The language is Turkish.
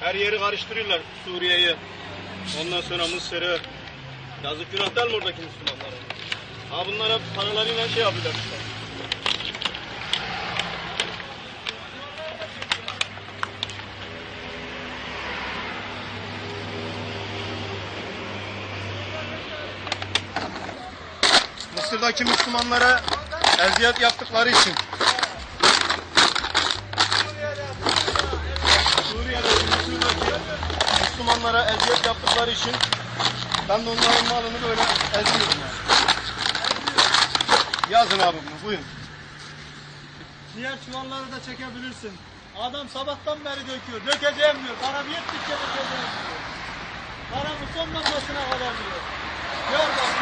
Her yeri karıştırıyorlar Suriye'yi. Ondan sonra Mısır'ı. Yazık günah değil mi oradaki Müslümanlara? Ha bunlara paralarıyla şey yapıyorlar işte. Mısır'daki Müslümanlara eziyet yaptıkları için Müslümanlara eziyet yaptıkları için ben de onların malını böyle eziyorum yani. Yazın abi bunu buyurun. Diğer çuvalları da çekebilirsin. Adam sabahtan beri döküyor. Dökeceğim diyor. Param yettikçe dökeceğim diyor. Paramı son noktasına kadar diyor. Gör bakayım